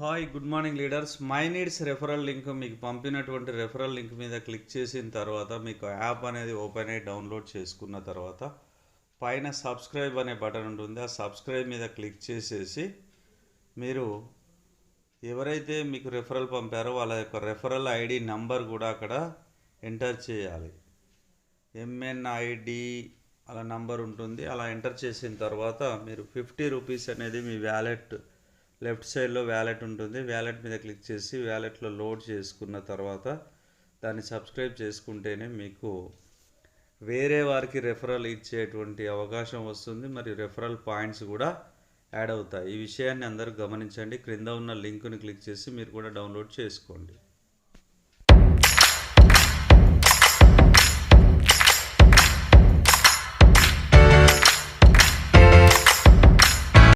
Hi good morning leaders. My needs referral link మీకు పంపినటువంటి referral link మీద click చేసిన తర్వాత మీకు యాప్ అనేది ఓపెన్ అయ్యి డౌన్లోడ్ చేసుకున్న తర్వాత పైన సబ్స్క్రైబ్ అనే బటన్ ఉంటుంది. ఆ సబ్స్క్రైబ్ మీద క్లిక్ చేసేసి మీరు ఎవరైతే మీకు రెఫరల్ పంపారో వాళ్ళ యొక్క రెఫరల్ ఐడి నంబర్ కూడా అక్కడ ఎంటర్ చేయాలి. ఎంఎన్ఐడి అలా నంబర్ ఉంటుంది. అలా ఎంటర్ చేసిన తర్వాత మీరు ఫిఫ్టీ రూపీస్ అనేది మీ వ్యాలెట్ లెఫ్ట్ సైడ్లో వ్యాలెట్ ఉంటుంది. వ్యాలెట్ మీద క్లిక్ చేసి వ్యాలెట్లో లోడ్ చేసుకున్న తర్వాత దాన్ని సబ్స్క్రైబ్ చేసుకుంటేనే మీకు వేరే వారికి రెఫరల్ ఇచ్చేటువంటి అవకాశం వస్తుంది. మరి రెఫరల్ పాయింట్స్ కూడా యాడ్ అవుతాయి. ఈ విషయాన్ని అందరూ గమనించండి. క్రింద ఉన్న లింకుని క్లిక్ చేసి మీరు కూడా డౌన్లోడ్ చేసుకోండి.